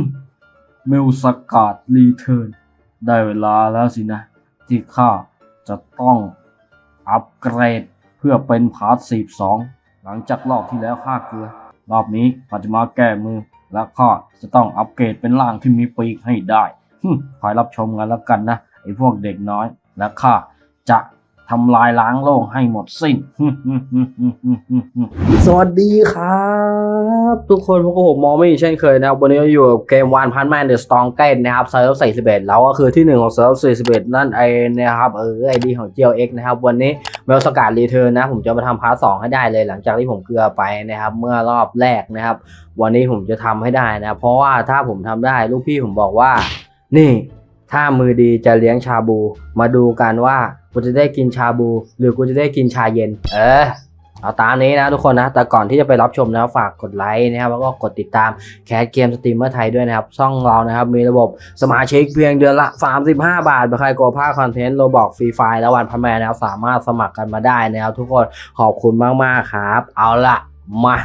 มเมลสกาดรีเทิร์น ได้เวลาแล้วสินะ ที่ข้าจะต้องอัปเกรดเพื่อเป็นพาร์ทสีสองหลังจากรอบที่แล้วข้าเกลือ รอบนี้ข้าจะมาแก้มือ และข้าจะต้องอัปเกรดเป็นร่างที่มีปีกให้ได้คอยรับชมกันแล้วกันนะไอ้พวกเด็กน้อยและข้าจะ ทำลายล้างโลกให้หมดสิ้น สวัสดีครับ ทุกคนพวกผมมองไม่อีกเช่นเคยนะครับ วันนี้อยู่กับเกมวันพันแมนเดอะสตองเกนนะครับเซิร์ฟ41แล้วก็คือที่หนึ่งของเซิร์ฟ41นั่นเองนะครับ เออไอดีของ GLX นะครับ วันนี้เมลสกัดรีเทิร์นนะ ผมจะมาทำพาร์ทสองให้ได้เลย หลังจากที่ผมเกลือไปนะครับ เมื่อรอบแรกนะครับ วันนี้ผมจะทำให้ได้นะ เพราะว่าถ้าผมทำได้ลูกพี่ผมบอกว่า นี่ ถ้ามือดีจะเลี้ยงชาบู มาดูกันว่ากูจะได้กินชาบู หรือกูจะได้กินชาเย็น เออเอาตามนี้นะทุกคนนะ แต่ก่อนที่จะไปรับชมนะฝากกดไลค์นะครับ แล้วก็กดติดตามแคสเกมสตรีมเมอร์ไทยด้วยนะครับ ช่องเรานะครับ มีระบบสมาชิกเพียงเดือนละ 35 บาทใครกลัวพลาดคอนเทนต์โรบอกฟรีไฟล์และวันพันแมนนะครับ สามารถสมัครกันมาได้นะครับทุกคนขอบคุณมาก ๆ ครับ เอาละมา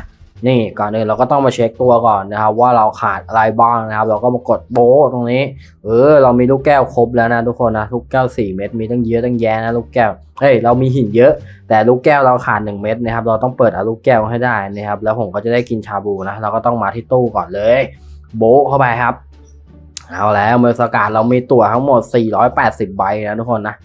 นี่ก่อนอื่นเราก็ต้องมาเช็คตัวก่อนนะครับ ว่าเราขาดอะไรบ้างนะครับ เราก็มากดโบตรงนี้ เออ เรามีลูกแก้วครบแล้วนะทุกคนนะลูกแก้ว 4 เม็ดมีตั้งเยอะตั้งแยะนะลูกแก้วเฮ้ยเรามีหินเยอะ แต่ลูกแก้วเราขาด1เม็ดนะครับ เราต้องเปิดเอาลูกแก้วให้ได้นะครับ แล้วผมก็จะได้กินชาบูนะเราก็ต้องมาที่ตู้ก่อนเลย โบเข้าไปครับเอาแล้วเมอร์สการเรามีตั๋วทั้งหมด 480 ใบนะทุกคนนะ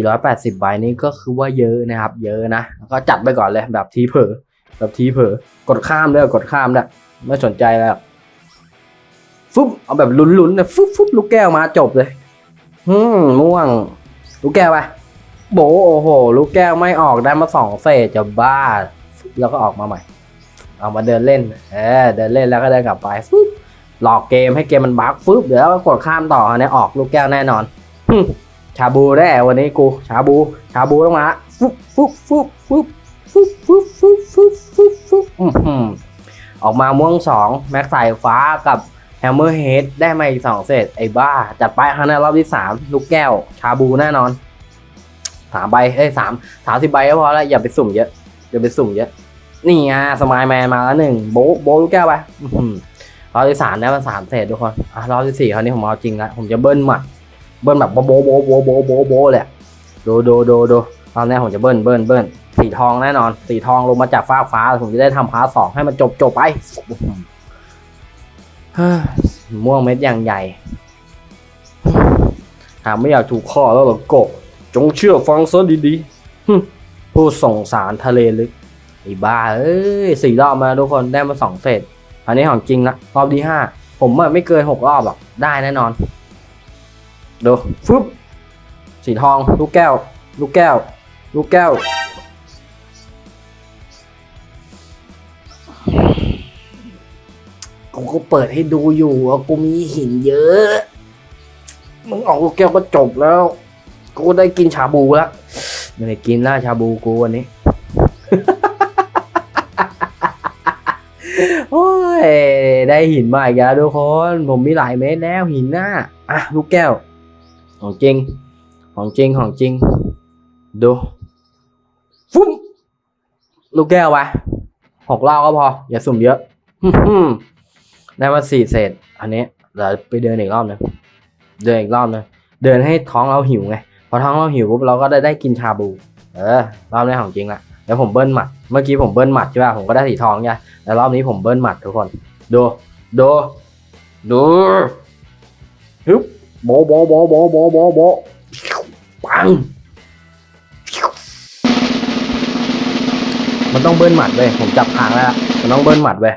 480 ใบนี้ก็คือว่าเยอะนะครับ เยอะนะ ก็จัดไปก่อนเลยแบบทีเผลอ แบบทีเผลอกดข้ามเลยกดข้ามเลยไม่สนใจแล้วฟึบเอาแบบลุ้นๆนะฟึบฟึบลูกแก้วมาจบเลยอืมม่วง ลูกแก้วไปโบโอ้โห ลูกแก้วไม่ออกได้มาสองเศษจะบ้าแล้วก็ออกมาใหม่ เอามาเดินเล่น เออเดินเล่นแล้วก็เดินกลับไปฟึบหลอกเกมให้เกมมันบั๊กฟึบเดี๋ยวก็กดข้ามต่ออันนี้ออกลูกแก้วแน่นอนฮึมชาบูได้วันนี้กู ชาบู ชาบูต้องมาฟึบฟึบฟึบฟึบ ฟึบฟึบฟึบฟึบฟึบฟึบออกมาม่วงสองแม็กสายฟ้ากับแฮมเมอร์เฮดได้มาอีกสองเศษไอ้บ้า จัดไปฮะนรอบที่สามลูกแก้ว ชาบูแน่นอนสามใบเอ้ยสามสามสิบใบก็พอแล้ว อย่าไปสุ่มเยอะ อย่าไปสุ่มเยอะ นี่ไงสมายแมนมาแล้วหนึ่งโบโบลูกแก้วไปรอบที่สามได้มาสามเศษทุกคนอะรอบที่สี่คราวนี้ผมเอาจริงละผมจะเบิ้ลหมัดเบิ้ลแบบโบโบโบโบโบโบโบะเลยดูดูดูดูตอนนี้ผมจะเบิ้ลเบิ้ลเบิ้ล ทองแน่นอน สีทองลงมาจากฟ้าฟ้าผมจะได้ทำพาร์ทสองให้มันจบจบไปม่วงเม็ดอย่างใหญ่หากไม่อยากถูกข้อแล้วหรอก็จงเชื่อฟังซะดีๆผู้ส่งสารทะเลลึกไอ้บ้าเอ้ยสี่รอบมาทุกคนได้มาสองเศษอันนี้ของจริงละรอบที่ห้าผมไม่เกินหกรอบหรอกได้แน่นอนดูฟึบสีทอง ลูกแก้ว ลูกแก้ว ลูกแก้ว กูก็เปิดให้ดูอยู่ว่ากูมีหินเยอะ มึงออกลูกแก้วก็จบแล้ว กูได้กินชาบูแล้วไม่ได้กินล่าชาบูกูวันนี้ โอ้ย ได้หินมาอีกแล้วทุกคน ผมมีหลายเม็ดแล้วหินหน่ะอะลูกแก้ว ของจริง ของจริง ของจริง ดู ฟุ้มลูกแก้วไปหกรอบก็พอ อย่าสุ่มเยอะ ได้มาสี่เศษ อันนี้เดี๋ยวไปเดินอีกรอบหนึงเดินอีกรอบหนึงเดินให้ท้องเราหิวไงพอท้องเราหิวปุ๊บเราก็ได้ได้กินชาบู เออรอบนี้ของจริงละเดี๋ยวผมเบิ้ลหมัดเมื่อกี้ผมเบิ้ลหมัดใช่ป่ะผมก็ได้สีทองใช่แต่รอบนี้ผมเบิ้ลหมัดทุกคน ดูดูดูฮึบโบะโบะโบะโบะโบะโบะโบปังมันต้องเบิ้ลหมัดเว้ยผมจับทางแล้ว มันต้องเบิ้ลหมัดเว้ย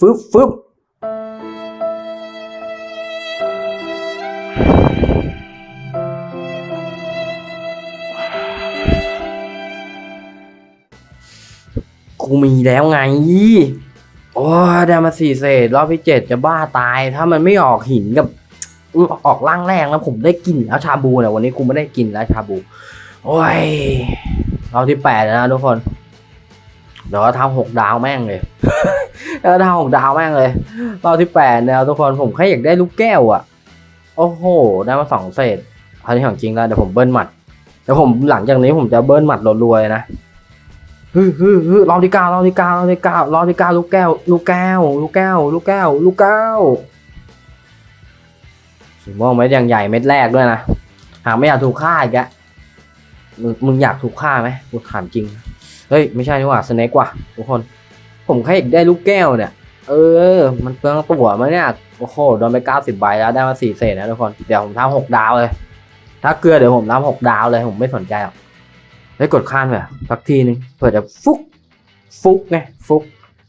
ฟึบฟึบกูมีแล้วไง โอ้ได้มาสี่เศษ รอบที่เจ็ดจะบ้าตาย ถ้ามันไม่ออกหินกับออกร่างแรกแล้วผมได้กินแล้วชาบูเนี่ยวันนี้กูไม่ได้กินแล้วชาบู โอ้ยรอบที่แปดนะทุกคน เดี๋ยวทำหกดาวแม่งเลย เดี๋ยวเราทำหกดาวแม่งเลยรอบที่แปดเนี่ยทุกคนผมแค่อยากได้ลูกแก้วอะโอ้โห ได้มาสองเศษอันนี้ของจริงแล้วเดี๋ยวผมเบิ้ลหมัดเดี๋ยวผมหลังจากนี้ผมจะเบิ้ลหมัดรวยนะฮึฮึฮึรอบที่เก้ารอบที่เก้ารอบที่เก้ารอบที่เก้าลูกแก้ว ลูกแก้ว ลูกแก้ว ลูกแก้ว ลูกแก้วสีม่วงเม็ดอย่างใหญ่เม็ดแรกด้วยนะหากไม่อยากถูกฆ่าอีกอะมึงมึงอยากถูกฆ่าไหมกูถามจริง เฮ้ย ไม่ใช่นี่หว่าสเน็กว่ะทุกคน ผมแค่อยากได้ลูกแก้วเนี่ย เออ มันเปลืองตัวมาเนี่ย โอ้โห โดนไปเก้าสิบใบแล้วได้มาสี่เศษนะทุกคน เดี๋ยวผมทำหกดาวเลย ถ้าเกลือเดี๋ยวผมทำหกดาวเลย ผมไม่สนใจหรอกได้กดข้ามไปอะสักทีนึงเผื่อจะฟุก ฟุกไง ฟุก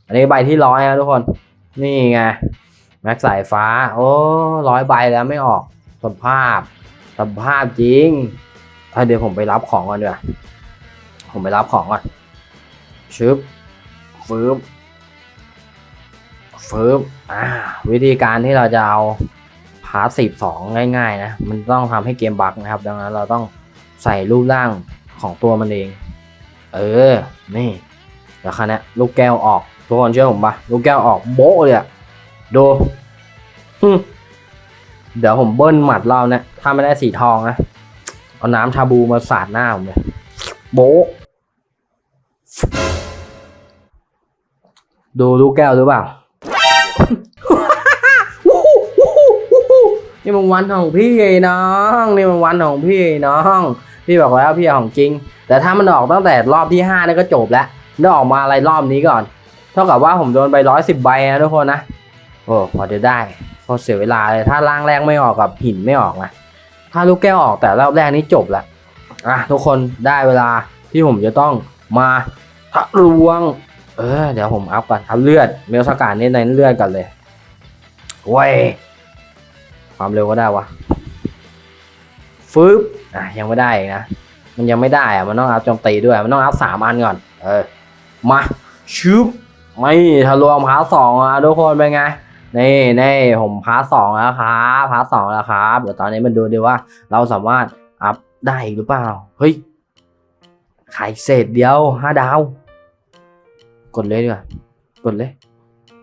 อันนี้ใบที่ร้อยนะทุกคน นี่ไง แม็กสายฟ้า โอ้ร้อยใบแล้วไม่ออกสภาพสภาพจริงถ้าเดี๋ยวผมไปรับของก่อนดีกว่าผมไปรับของก่อนชึบ ฟืบฟืบอ่าวิธีการที่เราจะเอาพาร์ทสิบสองง่าย ๆ นะ มันต้องทำให้เกมบักนะครับ ดังนั้นเราต้องใส่รูปร่างของตัวมันเอง เออ นี่แล้วคราเนี้ยลูกแก้วออก ทุกคนเชื่อผมปะลูกแก้วออกโบะเลยอะดูฮึเดี๋ยวผมเบิ้ลหมัดเราเนี่ยถ้าไม่ได้สีทองนะ เอาน้ำชาบูมาสาดหน้าผมเลยโบ๊ะ ดูลูกแก้วหรือเปล่านี่มันวันของพี่น้อง นี่มันวันของพี่น้อง พี่บอกแล้วพี่ของจริง แต่ถ้ามันออกตั้งแต่รอบที่ห้านี่ก็จบแล้วแล้ออกมาอะไรรอบนี้ก่อน เท่ากับว่าผมโดนไปร้อยสิบใบนะทุกคนนะ โอ้พอจะได้พอเสียเวลาเลยถ้าล่างแรกไม่ออกกับหินไม่ออกนะ ถ้าลูกแก้วออกแต่รอบแรกนี้จบละอะทุกคนได้เวลาที่ผมจะต้องมาทะลวง เออเดี๋ยวผมอัพก่อนอัพเลือดเมลสการนี่ในเลือดกันเลยเว้ยความเร็วก็ได้วะฟึบอะยังไม่ได้อีกนะมันยังไม่ได้อะมันต้องอัพโจมตีด้วยมันต้องอัพสามอันก่อน เออมาชุบไม่ทะลวงพาร์ทสองอะทุกคนเป็นไงนี่นี่ผมพาร์ทสองแล้วครับพาร์ทสองแล้วครับเดี๋ยวตอนนี้มันดูดีว่า เราสามารถอัพได้หรือเปล่าเฮ้ยขายเศษเดียวห้าดาว กดเลยดีกว่ากดเลย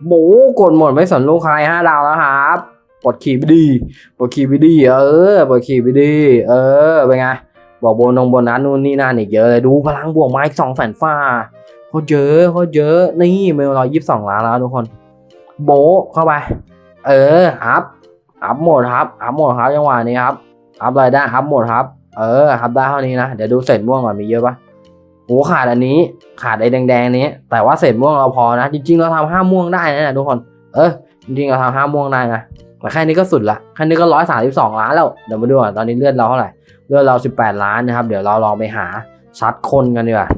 โบกดหมดไม่สนลูกใครห้าดาวแล้วครับกดขี่ไปดีกดขี่ไปดีเออกดขี่ไปดีเออเป็นไงบอกโบนงโบนัสนู่นนี่นั่นอีกเยอะเลยดูพลังบวกมาอีกสองแสนฟ้าโคตรเยอะโคตรเยอะนี่เมลร้อยยี่สิบสองล้านแล้วทุกคน โบเข้าไป เอออัพอัพหมดครับอัพหมดครับจังหวะนี้ครับอัพอะไรได้อัพหมดครับ เอออัพได้เท่านี้นะ เดี๋ยวดูเศษม่วงก่อนมีเยอะปะ โอ้ขาดอันนี้ขาดไอ้แดงๆนี้ แต่ว่าเศษม่วงเราพอนะ จริงๆเราทำห้าม่วงได้นะทุกคน เออจริงๆเราทำห้าม่วงได้นะแต่แค่นี้ก็สุดละแค่นี้ก็ร้อยสามสิบสองล้านแล้วเดี๋ยวมาดูก่อนตอนนี้เลือดเราเท่าไหร่เลือดเราสิบแปดล้านนะครับ เดี๋ยวเราลองไปหาซัดคนกันดีกว่า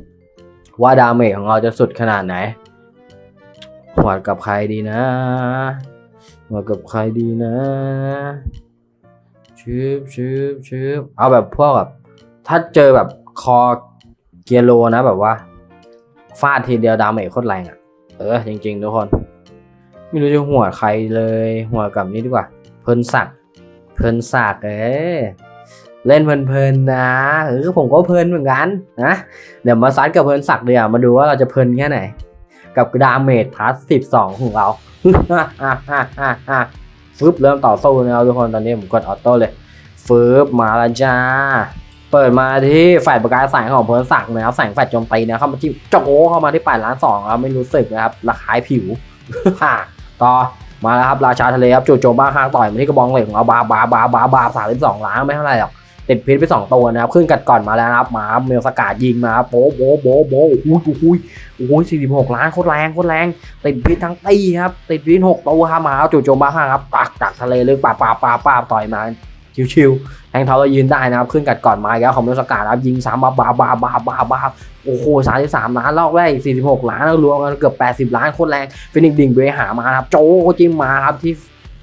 ว่าดาเมจของเราจะสุดขนาดไหนหวดกับใครดีนะหวดกับใครดีนะชืบชืบชืบเอาแบบพวกแบบถ้าเจอแบบคอ เกียร์โลนะแบบว่าฟาดทีเดียวดาเมจโคตรแรงอะ เออ จริง ๆ ทุกคน ไม่รู้จะหัวใครเลย หัวกับนี้ดีกว่า เพลินศักเพลินศักเออเล่นเพลินๆนะเออผมก็เพลินเหมือนกันนะเดี๋ยวมาซัดกับเพลินศักดิ์เดี๋ยวมาดูว่าเราจะเพลินแค่ไหน กับดาเมจพาร์ทสิบสองของเราฟึบเริ่มต่อสู้นะครับทุกคนตอนนี้ผมกดออโต้เลยฟึบมาแล้วจ้า เปิดมาที่ฝ่ายประกายแสงของเพิร์นศักดิ์นะครับแสงแฟลชโจมตีนะเข้ามาที่โจเข้ามาที่8ล้านสองครับไม่รู้สึกนะครับระคายผิวต่อมาแล้วครับราชาทะเลครับจู่โจมบ้าข้างต่อยมาที่กระบองเหล็กของเราบาบาบาบาบาสามสิบสองล้านไม่เท่าไหร่หรอกติดพิษไปสองตัวนะครับขึ้นกัดก่อนมาแล้วนะครับมาเมลสกาดยิงมาครับโบ๊โบ๊โบ๊โบ๊โอ้โหโอ้โหโอ้โหสี่สิบหกล้านโคตรแรงโคตรแรงติดพิษทั้งตีครับติดพิษหกตัวครับมาจู่โจมบ้าข้างครับตักจากทะเลลึกป่าป่าป่าป่าต่อยมา ชิวๆแทงเท้าเรายืนได้นะครับ ขึ้นกัดก่อนมาแล้วของเมลสกาครับยิงสามบาบาบาบาบาบาโอ้โหสามสิบสามล้านรอบแรกสี่สิบหกล้านแล้วรวมกันเกือบแปดสิบล้านโคตรแรงฟินิกดิ่งไปหามาครับโจจิ้มมาครับที่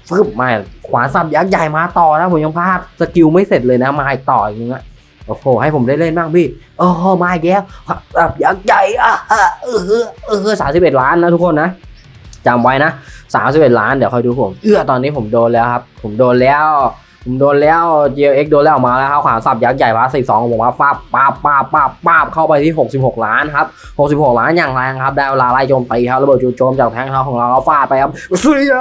ฟึบมาขวาสับยักษ์ใหญ่มาต่อนะผมยังพลาดสกิลไม่เสร็จเลยนะมาอีกต่ออีกนึงอะโอ้โหให้ผมได้เล่นบ้างพี่โอ้โหมาอีกแล้วสับยักษ์ใหญ่อะเออเออสามสิบเอ็ดล้านนะทุกคนนะจำไว้นะสามสิบเอ็ดล้านเดี๋ยวคอยดูผม เอื้อตอนนี้ผมโดนแล้วครับ ผมโดนแล้ว ผมโดนแล้ว GLX โดนแล้วออกมาแล้วครับขวานสับยักษ์ใหญ่พาสี่สองผมว่าฟาบปาบปาบปาบปาบเข้าไปที่ 66 ล้านครับ 66 ล้านอย่างแรงครับ ได้เวลาไล่โจมตีครับระเบิดจู่โจมจากแทงเท้าของเราฟาดไปครับเสีย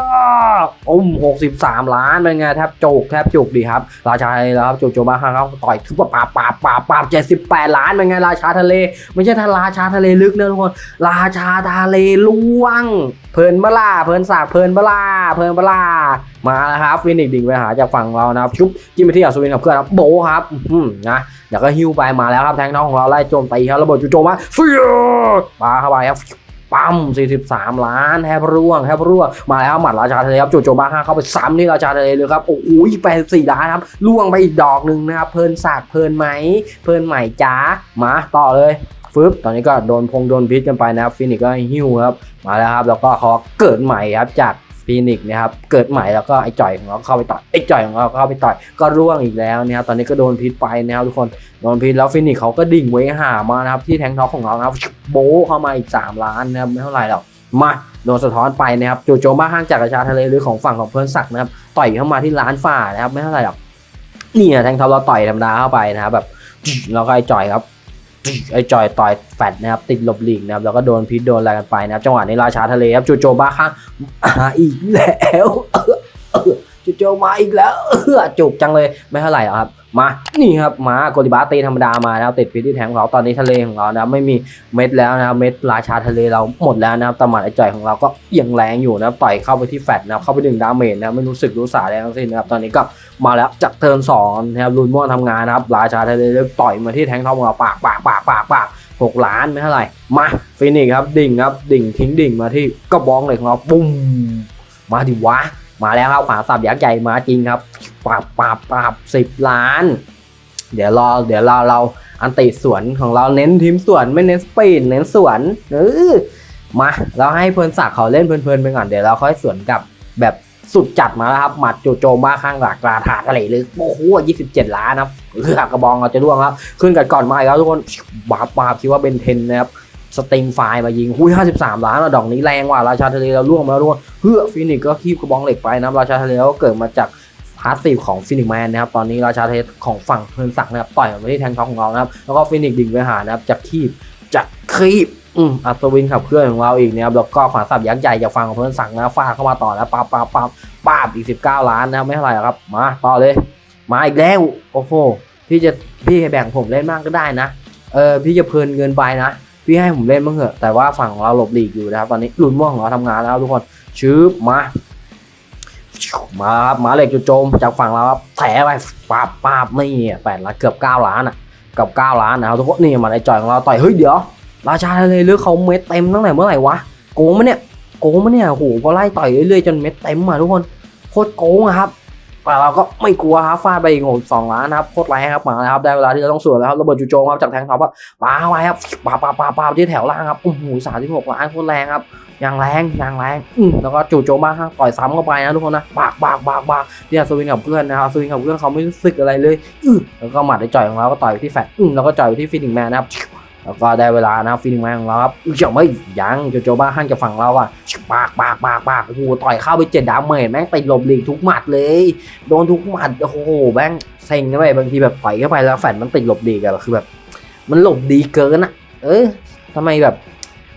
อุ้ม63 ล้านเป็นไงแทบจุกแทบจุกดีครับ ราชาทะเลแล้วครับจูโจมบ้าข้างเขาต่อยทุบปาบปาบปาบปาบ78ล้านเป็นไงราชาทะเล ไม่ใช่ทาราชาทะเลลึกนะทุกคน ราชาทะเลล่วง เพลินบลาเพลินสากเพลินบลาเพลินบลา มาแล้วครับฟินิกดิ่งไปหาจากฝั่งเรานะครับชุบจิ้มไปที่อัศวินกับเพื่อนครับโบครับอืมนะเดี๋ยวก็ฮิวไปมาแล้วครับแทงน้องของเราไล่โจมตีครับระเบิดจู่โจมมาเฟียปาเข้าไปครับปั๊ม43 ล้านแทบร่วงแทบร่วงมาแล้วหมัดราชาทะเลครับจู่โจมบ้าห้าเข้าไปซ้ำที่ราชาทะเลเลยครับโอ้โห84ล้านครับล่วงไปอีกดอกหนึ่งนะครับเพลินสากเพลินไหมเพลินใหม่จ้ามาต่อเลยฟึบตอนนี้ก็โดนพงโดนพิษกันไปนะครับฟินิกก็หิ้วครับมาแล้วครับแล้วก็เขาเกิดใหม่ครับจาก ฟินิกนะครับเกิดใหม่แล้วก็ไอ้จ่อยของเราเข้าไปต่อยไอ้จ่อยของเราเข้าไปต่อยก็ร่วงอีกแล้วนะครับตอนนี้ก็โดนพิษไปนะครับทุกคนโดนพิษแล้วฟินิกเขาก็ดิ่งไว้หามานะครับที่แทงท็อกของเรานะครับโบเข้ามาอีก 3 ล้านนะครับไม่เท่าไหร่หรอกมาโดนสะท้อนไปนะครับจู่โจมบ้าห้างจากกระชาทะเลหรือของฝั่งของเพื่อนศักดิ์นะครับต่อยเข้ามาที่ล้านฝ่านะครับไม่เท่าไหร่หรอกเนี่ยแทงท็อปเราต่อยธรรมดาเข้าไปนะครับแบบแล้วก็ไอ้จ่อยครับ ไอ้จอยต่อยแฟดนะครับติดหลบหลีกนะครับแล้วก็โดนพิษโดนอะไรกันไปนะครับจังหวะนี้ราชาทะเลครับจูโจบ้าข้างอีกแล้วจูโจมาอีกแล้วจุกจังเลยไม่เท่าไหร่ครับ มา นี่ครับมาโกลิบาตีธรรมดามานะครับติดพิษที่แทงของเราตอนนี้ทะเลของเรานะครับไม่มีเม็ดแล้วนะครับเม็ดราชาทะเลเราหมดแล้วนะครับตมัดไอจ่อยของเราก็เอียงแรงอยู่นะครับต่อยเข้าไปที่แฟดนะครับเข้าไปดึงดาเมจนะครับไม่รู้สึกรู้สาอะไรทั้งสิ้นนะครับตอนนี้ก็มาแล้วจากเทิร์นสองนะครับรุนม่วงทำงานนะครับราชาทะเลเลือกต่อยมาที่แทงทองของเราปากปากปากปากปากหกล้านไม่เท่าไหร่มาฟินิกครับดิ่งครับดิ่งทิ้งดิ่งมาที่กระบองเหล็กของเราปุ้มมาดิวะ มาแล้วครับขวาสับยักษ์ใหญ่มาจริงครับปราบปราบปราบสิบล้าน เดี๋ยวรอเดี๋ยวเราเราอันติสวนของเราเน้นทีมสวนไม่เน้นสปีดเน้นสวนเออมาเราให้เพลินศักดิ์เขาเล่นเพลินๆไปก่อนเดี๋ยวเราค่อยสวนกับแบบสุดจัดมาแล้วครับหมัดจู่โจมบ้าข้างหลักราถาทะเลลึกโอ้โห27ล้านครับเรือกระบองเราจะร่วงครับขึ้นกันก่อนมาอีกแล้วทุกคนบาบาบคิดว่าเป็นเทนนะครับ สตรีมไฟล์มายิงหุ้ย53 ล้านอะดอกนี้แรงว่ะราชาทะเลเราล่วงมาแล้วทุกคนเพื่อฟินิกก็คีบกระบองเหล็กไปนะราชาทะเลก็เกิดมาจากพาสซีฟของฟินิกแมนนะครับตอนนี้ราชาทะเลของฝั่งเพลินศักดิ์นะครับต่อยมาที่แทงท็อปของเรานะครับแล้วก็ฟินิกดิ่งไปหานะครับจากคีบจากคีบอืมอัศวินขับเคลื่อนของเราอีกนะครับแล้วก็ขวานสับยักษ์ใหญ่จากฝั่งของเพลินศักดิ์นะฟาดเข้ามาต่อแล้วปาบปาบปาบปาบอีก 19 ล้านนะครับไม่เท่าไหร่ครับมาต่อเลย มาอีกแล้วโอ้โหพี่จะพี่แบ่งผมเล่นบ้างก็ได้นะเออพี่จะเพลินเกินไปนะ พี่ให้ผมเล่นบ้างเถอะ แต่ว่าฝั่งของเราหลบหลีกอยู่นะครับ ตอนนี้ลุนม่วงของเราทำงานแล้วทุกคน ชืบมา มาครับมาเหล็กจุดโจมจากฝั่งเราครับแถไปปาบปาบนี่แปดล้านเกือบเก้าล้านอะเกับเก้าล้านนะครับทุกคนนี่มาในจอยของเราต่อยเฮ้ยเดี๋ยว ราชาทะเลลึกเขาเม็ดเต็มตั้งแต่เมื่อไหร่วะโกงมะเนี่ยโกงมะเนี่ยโอ้โหพอไล่ต่อยเรื่อยๆจนเม็ดเต็มมาทุกคนโคตรโกงครับ แต่เราก็ไม่กลัวครับฟาดไปอีกโอ้โหสองล้านนะครับโคตรแรงครับมาแล้วครับได้เวลาที่เราต้องสวนแล้วครับระเบิดจู่โจมครับจากแทงท็อปครับปาไว้ครับปาปาปาปาที่แถวล่างครับโอ้โหสามสิบหกล้านโคตรแรงครับอย่างแรงอย่างแรงอืมแล้วก็จู่โจมมากครับต่อยซ้ำเข้าไปนะทุกคนนะปากปากปากปากเนี่ยสวิงกับเพื่อนนะครับสวิงกับเพื่อนเขาไม่รู้สึกอะไรเลยอือแล้วก็หมัดในจ่อยของเราก็ต่อยที่แฟตอืมแล้วก็จ่อยที่ฟินิกแมนนะครับ แล้วก็ได้เวลานะครับฟิลิงแมนของเราครับอุ้ยยังไม่ยังโจโจบ้าหันกับฝั่งเราอะปากปากปากปากโอ้โหต่อยเข้าไปเจ็ดดาเมจแม่งติดหลบหลีกทุกหมัดเลย โดนทุกหมัดโอ้โหแม่งเซ็งนะเว้ยบางทีแบบต่อยเข้าไปแล้วแฟนมันติดหลบหลีกอะคือแบบ มันหลบดีเกินอะเออทำไมแบบ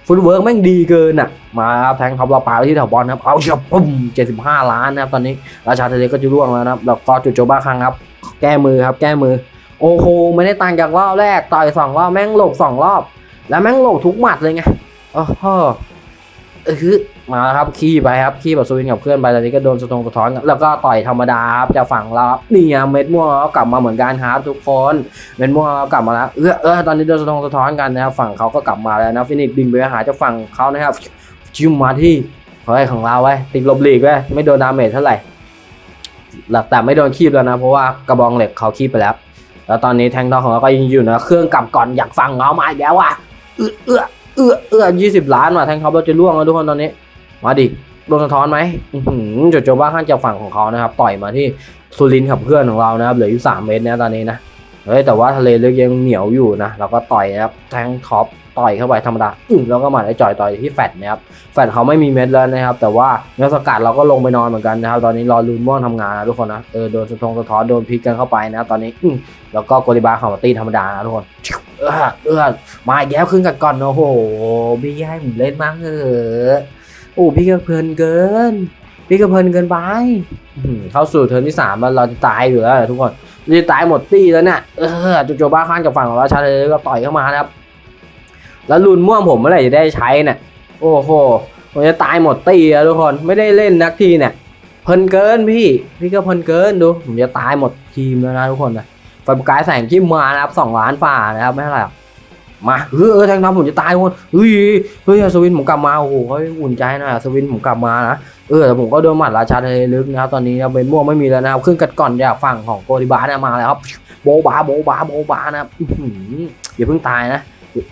ฟุตเวิร์กแม่งดีเกินอะมาครับแทงท็อปเราปาไปที่แถวบอลครับ เอาเชียบปุ่มเจ็ดสิบห้าล้านนะครับตอนนี้ราชาทะเลก็จะร่วงแล้วนะครับแล้วก็โจโจบ้าครั้งครับ แก้มือครับแก้มือ โอ้โหไม่ได้ต่างจากรอบแรกต่อยสองรอบแม่งหลบสองรอบ แล้วแม่งโหลกทุกหมัดเลยไงโอ้โหเออมาครับขี้ไปครับขี้แบบสวินกับเพื่อนไปตอนนี้ก็โดนสะทงสะท้อนแล้วก็ต่อยธรรมดาครับจากฝั่งเราครับนี่อะเม็ดม่วงกลับมาเหมือนกันครับทุกคนเม็ดม่วงกลับมาแล้วเออเออตอนนี้โดนสะทงสะท้อนกันนะครับฝั่งเขาก็กลับมาแล้วนะฟินิกดึงไปหาจาฝั่งเขานะครับจิ้มมาที่เฮ้ยของเราไว้ยติดลบหลีกไว้ยไม่โดนดาเมจเท่าไหร่หลักแต่ไม่โดนคีบแล้วนะเพราะว่ากระบองเหล็กเขาคีบไปแล้ว แล้วตอนนี้แทงทองของเราก็ยังอยู่นะเครื่องกลับก่อนอยากฟังเขามาอีกแล้วว่ะเอื้อเอื้อเอื้อเอื้อยี่สิบล้านว่ะแทงเขาเราจะล่วงแล้วทุกคนตอนนี้ มาดิโดนสะท้อนไหมจุดจโจบ้าข้างจากฝั่งของเขานะครับ ต่อยมาที่สุรินกับเพื่อนของเรานะครับเหลืออยู่สามเมตรนะตอนนี้นะ เฮ้ยแต่ว่าทะเลลึกยังเหนียวอยู่นะเราก็ต่อยนะครับแทงท็อปต่อยเข้าไปธรรมดาอึ้งแล้วก็มาไอ้จ่อยต่อยที่แฟดนะครับแฟดเขาไม่มีเม็ดแล้วนะครับ แต่ว่าเนื้อสกัดเราก็ลงไปนอนเหมือนกันนะครับ ตอนนี้รอลูนม่วงทำงานนะทุกคนนะเออโดนสะทงสะท้อนโดนพิกกันเข้าไปนะตอนนี้อึ้งแล้วก็โกลิบาของมาตีธรรมดานะทุกคนเออเออมาอีกแล้วขึ้นกันก่อนโอ้โหพี่ให้ผมเล่นมั้งเออโอ้พี่ก็เพลินเกิน พี่ก็เพลินเกินไปเข้าสู่เทิร์นที่สามแล้วเราจะตายอยู่แล้วทุกคนเราจะตายหมดตี้แล้วเนี่ยเออจโจบ้าข้านกับฝั่งของราชาเลยก็ต่อยเข้ามานะครับ แล้วลุนม่วงผมเมื่อไหร่จะได้ใช้เนี่ยโอ้โหผมจะตายหมดตี้แล้วทุกคนไม่ได้เล่นนักทีเนี่ยเพลินเกินพี่ พี่ก็เพลินเกินดูผมจะตายหมดทีมแล้วนะทุกคนนะไฟประกายแสงที่มานะครับสองล้านฝ่านะครับไม่เท่าไหร่หรอมาเออเออแทงน้ำผมจะตายทุกคนเฮ้ยเฮ้ยสวินผมกลับมาโอ้โหเฮ้ยอุ่นใจน่อยสวินผมกลับมานะ เออแต่ผมก็โดนหมัดราชาทะเลลึกนะครับตอนนี้นะเป็นม่วงไม่มีแล้วนะครับขึ้นกัดก่อนจากฝั่งของโกลิบาเนี่ยมาแล้วครับโบบาโบบาโบบานะครับอย่าเพิ่งตายนะ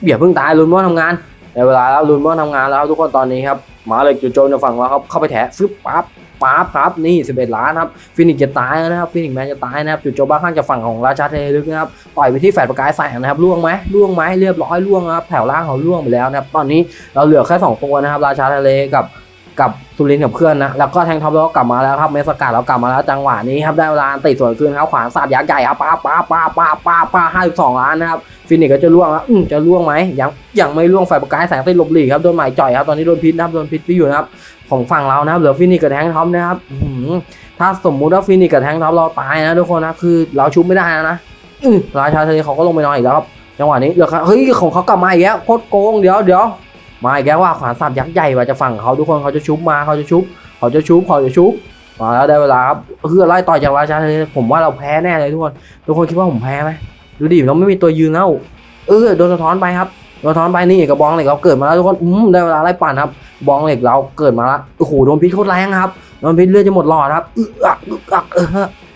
อย่าเพิ่งตายลุนม่วงทำงานในเวลาแล้วลุนม่วงทำงานแล้วทุกคนตอนนี้ครับมาเลยจุดโจนจากฝั่งเราครับเข้าไปแถะฟึบปั๊บปั๊บครับนี่ 11 ล้านครับฟินิกจะตายแล้วนะครับฟินิกแมนจะตายนะครับจุดโจบ้าข้างจากฝั่งของราชาทะเลลึกนะครับต่อยไปที่แฝดประกายแสงนะครับล่วงไหมล่วงไหมเรียบร้อยล่วงครับแถวล่างเขาล่วงไปแล้วนะครับตอนนี้เราเหลือแค่สองตัวนะครับราชาทะเลกับ กับสุรินกับเพื่อนนะ แล้วก็แทงท็อปแล้วก็กลับมาแล้วครับ เมสกัดเรากลับมาแล้วจังหวะนี้ครับ ได้เวลาติดสวนคืนครับ ขวานสาดยักษ์ใหญ่ครับป้าป้าป้าป้าป้าป้าห้าสิบสองล้านนะครับ ฟินิกก็จะล่วงแล้วอืมจะล่วงไหมยังยังไม่ล่วงไฟประกายแสงติดหลบหลีกครับ โดนหมายจ่อยครับ ตอนนี้โดนพิษนะครับ โดนพิษไปอยู่นะครับ ของฝั่งเรานะครับ เหลือฟินิกกับแทงท็อปนะครับถ้าสมมุติว่าฟินิกกับแทงท็อปเราตายนะทุกคนนะ คือเราชุบไม่ได้นะนะราชาทะเลเขาก็ลงไปนอนอีกแล้วครับ จังหวะนี้เหลือครับ เฮ้ย ของเขากลับมาอีกแล้ว โคตรโกง เดี๋ยวเดี๋ยว มาอีกแล้วว่าขวานสับยักษ์ใหญ่ว่าจะฝั่งเขาทุกคนเขาจะชุบมาเขาจะชุบเขาจะชุบเขาจะชุบมาแล้วได้เวลาครับคือไล่ต่อยจากราชาเลยผมว่าเราแพ้แน่เลยทุกคนทุกคนคิดว่าผมแพ้ไหมดูดิเราไม่มีตัวยืนแล้วเออโดนสะท้อนไปครับโดนสะท้อนไปนี่กระบองเหล็กเราเกิดมาแล้วทุกคนอืมได้เวลาไล่ปั่นครับบองเหล็กเราเกิดมาแล้วโอ้โหโดนพิษโคตรแรงครับโดนพิษเลือดจะหมดหลอดครับอึกอักอึกอักเออ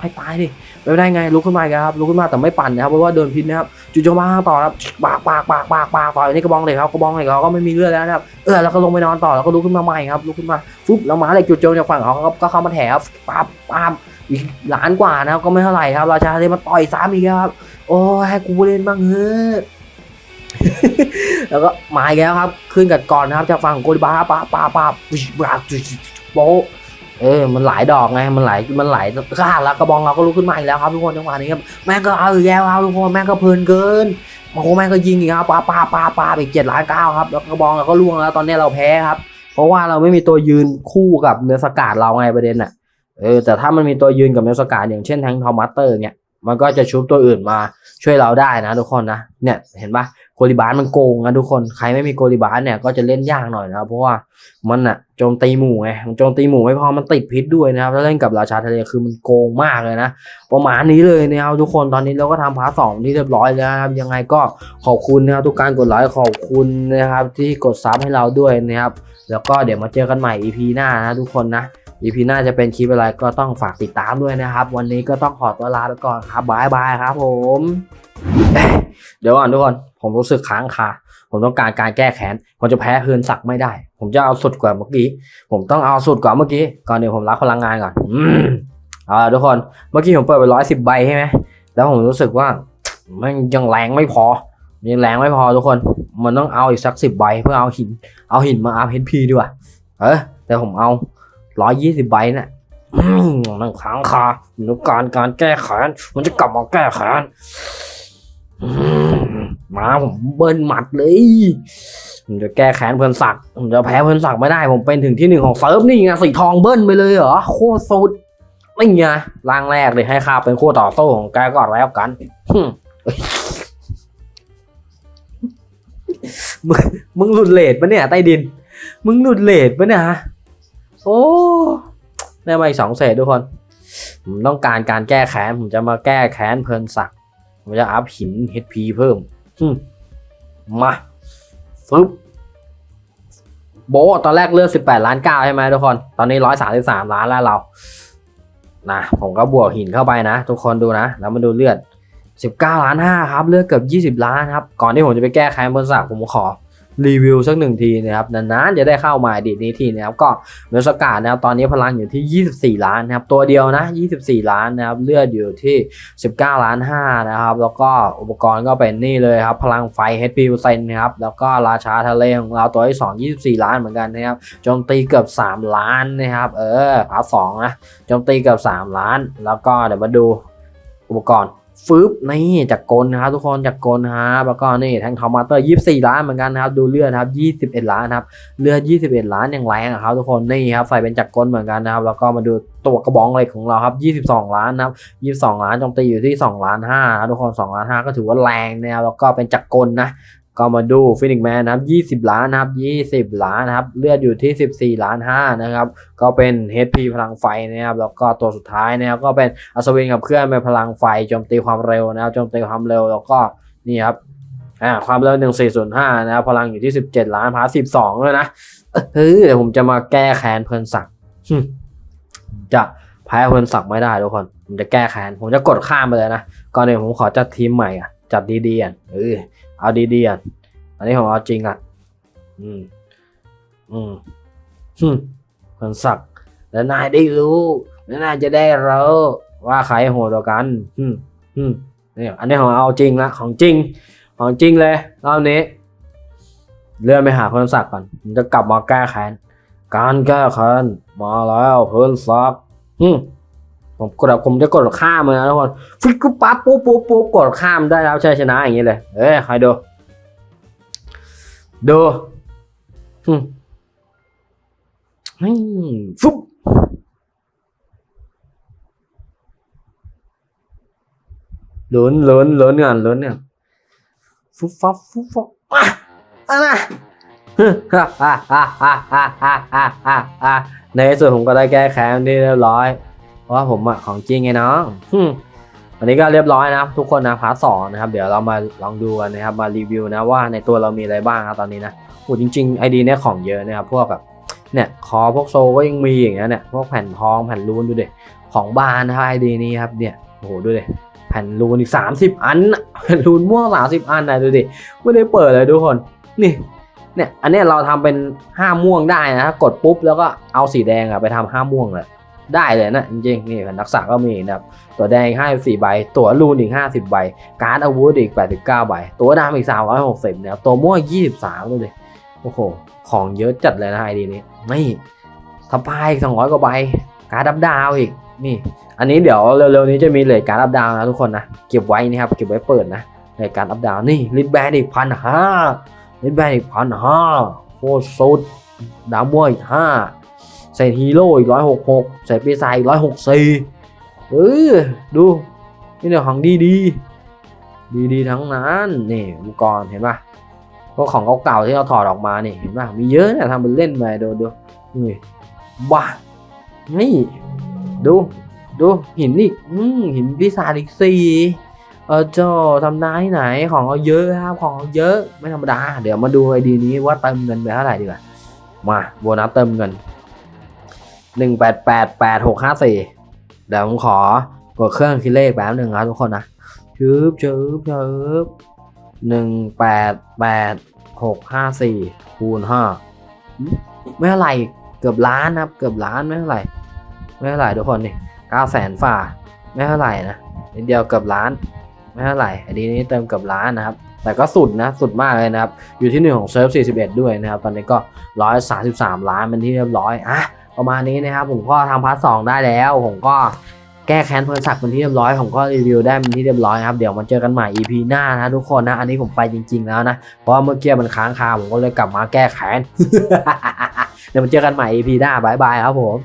ให้ตายดิ ไม่ได้ไงลุกขึ้นมาอีกครับลุกขึ้นมาแต่ไม่ปั่นนะครับเพราะว่าโดนพิษนะครับจู่โจมมาต่อครับปากปากปากปากปากต่อยนี่กระบองเหล็กครับกระบองเหล็กเราก็ไม่มีเลือดแล้วนะครับเออแล้วก็ลงไปนอนต่อแล้วก็ลุกขึ้นมาใหม่ครับลุกขึ้นมาฟุบแล้วมาเหล็กจู่โจมจากฝั่งเขาก็ก็เข้ามาแถบปั๊บปั๊บอีกล้านกว่านะครับก็ไม่เท่าไหร่ครับราชาเลมาต่อยซ้ำอีกครับโอ้ให้กูเล่นบ้างเฮ้ยแล้วก็มาอีกแล้วครับ ขึ้นกัดก่อนนะครับจากฝั่งโกลิบาปาปาปาปิชบราโปะ เออ มันหลายดอกไง มันหลาย มันหลายข้างแล้วกระบองเราก็ลุกขึ้นมาอีกแล้วครับทุกคนจังหวะนี้ครับ แม่งก็เอาอีกแล้วครับทุกคน แม่งก็เพลินเกินโอ้โหแม่งก็ยิงอีกครับปาปาปาปาไปเจ็ดล้านเก้าครับ แล้วกระบองเราก็ล่วงแล้ว ตอนนี้เราแพ้ครับ เพราะว่าเราไม่มีตัวยืนคู่กับเนื้อสกัดเราไงประเด็นน่ะ เออ แต่ถ้ามันมีตัวยืนกับเนื้อสกัดอย่างเช่นแทงทอมัตเตอร์เนี่ย มันก็จะชุบตัวอื่นมาช่วยเราได้นะทุกคนนะ เนี่ย เห็นปะ โกลิบาสมันโกงนะทุกคนใครไม่มีโกลิบาสเนี่ยก็จะเล่นยากหน่อยนะครับเพราะว่ามันอะโจมตีหมู่ไงโจมตีหมู่ไม่พอมันติดพิษด้วยนะครับถ้าเล่นกับราชาทะเลคือมันโกงมากเลยนะประมาณนี้เลยนะครับทุกคนตอนนี้เราก็ทำพาร์ทสองที่เรียบร้อยแล้วนะครับยังไงก็ขอบคุณนะครับทุกการกดไลค์ขอบคุณนะครับที่กดซับให้เราด้วยนะครับแล้วก็เดี๋ยวมาเจอกันใหม่ EP หน้านะทุกคนนะ EP หน้าจะเป็นคลิปอะไรก็ต้องฝากติดตามด้วยนะครับ วันนี้ก็ต้องขอตัวลาไปก่อนครับบายบายครับผม เดี๋ยวก่อนทุกคนผมรู้สึกค้างคาผมต้องการการแก้แค้นผมจะแพ้เฮือนศักดิ์ไม่ได้ ผมจะเอาสุดกว่าเมื่อกี้ ผมต้องเอาสุดกว่าเมื่อกี้ ก่อนเดี๋ยวผมรับพลังงานก่อนอืมเอาทุกคน เมื่อกี้ผมเปิดไปร้อยสิบใบใช่ไหมแล้วผมรู้สึกว่ามันยังแรงไม่พอ ยังแรงไม่พอทุกคน มันต้องเอาอีกสักสิบใบเพื่อเอาหิน เอาหินมาอัพเฮดพีดีกว่าเออแต่ผมเอาร้อยยี่สิบใบน่ะมันค้างคาผมต้องการการแก้แค้นมันจะกลับมาแก้แค้น มาผมเบิ้ลหมัดเลย ผมจะแก้แค้นเพื่อนศักดิ์ผมจะแพ้เพื่อนศักดิ์ไม่ได้ผมเป็นถึงที่หนึ่งของเซิร์ฟนี่ไงสีทองเบิ้ลไปเลยเหรอโคตรสุดนี่ไงร่างแรกเลยให้ข้าเป็นคู่ต่อสู้ของแกก่อนแล้วกันมึงมึงหลุดเลทปะเนี่ยใต้ดิน มึงหลุดเลทปะเนี่ยฮะโอ้ได้มาอีกสองเศษทุกคน ผมต้องการการแก้แค้นผมจะมาแก้แค้นเพลินศักดิ ผมจะอัพหิน HP เพิ่มหึมาฟึบโบะตอนแรกเลือด18 ล้านเก้าใช่ไหมทุกคน ตอนนี้ 133 ล้านแล้วเรา นะ ผมก็บวกหินเข้าไปนะ ทุกคนดูนะ แล้วมาดูเลือด 19 ล้านห้าครับ เลือดเกือบ 20 ล้านครับ ก่อนที่ผมจะไปแก้แค้นเพลินศักดิ์ผมขอ รีวิวสักหนึ่งทีนะครับนานๆจะได้เข้ามาดีนี้ทีนะครับก็เมลสกาดนะครับตอนนี้พลังอยู่ที่ 24 ล้านนะครับตัวเดียวนะ 24 ล้านนะครับเลือดอยู่ที่ 19 ล้าน5นะครับแล้วก็อุปกรณ์ก็เป็นนี่เลยครับพลังไฟ HP เปอร์เซ็นต์นะครับแล้วก็ราชาทะเลของเราตัวที่2 24 ล้านเหมือนกันนะครับโจมตีเกือบ 3 ล้านนะครับเออพาร์ทสองนะโจมตีเกือบ 3 ล้าน แล้วก็เดี๋ยวมาดูอุปกรณ์ ฟืบนี่จากกลนะครับทุกคนจากกลนะครับแล้วก็นี่แทงทอมมาเตอร์24ล้านเหมือนกันนะครับดูเลือดครับ21ล้านครับเลือด21ล้านอย่างแรงนะครับทุกคนนี่ครับใส่เป็นจากกลเหมือนกันนะครับแล้วก็มาดูตัวกระบองเหล็กของเราครับ22ล้านนะครับ22ล้านจมตีอยู่ที่2ล้าน5นะทุกคน2ล้าน5ก็ถือว่าแรงนะครับแล้วก็เป็นจากกลนะ ก็มาดูฟินิกแมนนะครับ 20 ล้านนะครับ20 ล้านนะครับ เลือดอยู่ที่ 14 ล้าน5นะครับ ก็เป็น HP พลังไฟนะครับ แล้วก็ตัวสุดท้ายนะครับก็เป็นอัศวินกับเคลื่อนเป็นพลังไฟโจมตีความเร็วนะครับโจมตีความเร็วแล้วก็นี่ครับอ่าความเร็ว 1405 นะครับพลังอยู่ที่ 17 ล้านพาร์ท12เลยนะเฮ้ยเดี๋ยวผมจะมาแก้แค้นเพลินศักดิ์จะแพ้เพลินศักดิ์ไม่ได้ทุกคนผมจะแก้แค้นผมจะกดข้ามไปเลยนะก่อนอื่นผมขอจัดทีมใหม่อะจัดดีๆอะเออ เอาดีๆอะอันนี้ผมเอาจริงอะ อืม อืมฮึคนศัก แล้วนายได้รู้แล้วนายจะได้รู้ว่าใครโหดกว่ากันฮึมฮึมนี่อันนี้ผมเอาจริงละของจริง ของจริงเลยรอบนี้เลื่อนไปหาเพื่นศักก่อนผมจะกลับมาแก้แค้นการแก้แค้นมาแล้วเพื่อนศักฮึม ผมกดผมจะกดข้ามนะทุกคนฟิกกุปั๊บปุ๊บปุ๊บปุ๊บกดข้ามได้แล้วชัยชนะอย่างนี้เลยเอ้ยใอรดูดูอืมฟุ๊บลุ้นลุ้นลุ้นงานลุ้นเนี่ยฟุ๊บฟับฟุ๊บฟับอะอะไรฮ่าฮ่าฮ่าฮ่าฮ่าฮ่าในส่วนผมก็ได้แก้แค้นที่เรียบร้อย ว่าผมอะของจริงไงน้องฮึมวันนี้ก็เรียบร้อยนะครับทุกคนนะพาร์ทสองนะครับเดี๋ยวเรามาลองดูกันนะครับมารีวิวนะว่าในตัวเรามีอะไรบ้างครับตอนนี้นะโอ้จริงๆไอดีเนี่ยของเยอะนะครับพวกแบบเนี่ยคอพวกโซก็ยังมีอย่างเงี้ยเนี่ยพวกแผ่นทองแผ่นรูนดูดิของบานนะครับไอดีนี้ครับเนี่ยโอ้โหดูดิแผ่นรูนอีก30อันน่ะแผ่นรูนม่วง30อันนะดูดิไม่ได้เปิดเลยทุกคนนี่เนี่ยอันเนี้ยเราทำเป็นห้าม่วงได้นะกดปุ๊บแล้วก็เอาสีแดงอะไปทำห้าม่วงเลย ได้เลยนะจริงๆนี่นักษะก็มีนะครับตัวแดงอีก54ใบ ตัวรูนอีก 50 ใบ การ์ดอาวุธอีก 89 ใบ ตัวดำอีก 360เนี่ยตัวม่วง23เลยโอ้โห ของเยอะจัดเลยนะไอดีนี้ไม่สปายอีก200 กว่าใบ การ์ดดับดาวอีกนี่ อันนี้เดี๋ยวเร็วๆนี้จะมีเลทการ์ดดับดาวนะทุกคนนะเก็บไว้นะครับเก็บไว้เปิดนะเลทการ์ดดับดาวนี่ลิทแบนอีกพันห้าลิทแบนอีกพันห้าโคตรสุดดาวม่วงอีกห้า เศษฮีโร่อีกร้อยหกหกเศษปีศาจอีกร้อยหกสี่เออดูนี่เนี่ยของดีดีดีดีๆทั้งนั้นนี่อุปกรณ์เห็นปะพวกของเก่าๆที่เราถอดออกมานี่เห็นปะมีเยอะเนี่ยทำเป็นเล่นไปดูดูนี่บ้านี่ดูดูหินอีกอืมหินพิศาจอีกสี่เออเจ้าทำได้ที่ไหนของเราเยอะครับของเราเยอะไม่ธรรมดา เดี๋ยวมาดูไอดีนี้ว่าเติมเงินไปเท่าไหร่ดีกว่ามาโบนัสเติมเงิน หนึ่งแปดแปดแปดหกห้าสี่เดี๋ยวผมขอกดเครื่องคิดเลขแป๊บหนึ่งครับทุกคนนะชืบชืบชืบหนึ่งแปดแปดหกห้าสี่คูณห้าไม่เท่าไหร่เกือบล้านนะครับ เกือบล้านไม่เท่าไหร่ไม่เท่าไหร่ทุกคนนี่เก้าแสนฝ่าไม่เท่าไหร่นะนิดเดียวเกือบล้าน ไม่เท่าไหร่อันนี้นี่เติมเกือบล้านนะครับ แต่ก็สุดนะสุดมากเลยนะครับ อยู่ที่หนึ่งของเซิร์ฟ41 ด้วยนะครับ ตอนนี้ก็ 133 ล้านเป็นที่เรียบร้อยอะ ประมาณนี้นะครับ ผมก็ทำพาร์ทสองได้แล้ว ผมก็แก้แค้นเพลินศักดิ์เป็นที่เรียบร้อย ผมก็รีวิวได้เป็นที่เรียบร้อยครับ เดี๋ยวมาเจอกันใหม่ EP หน้านะทุกคนนะ อันนี้ผมไปจริง ๆ แล้วนะ เพราะว่าเมื่อกี้มันค้างคาผมก็เลยกลับมาแก้แค้น เดี๋ยวมาเจอกันใหม่ EP หน้าบายบายครับผม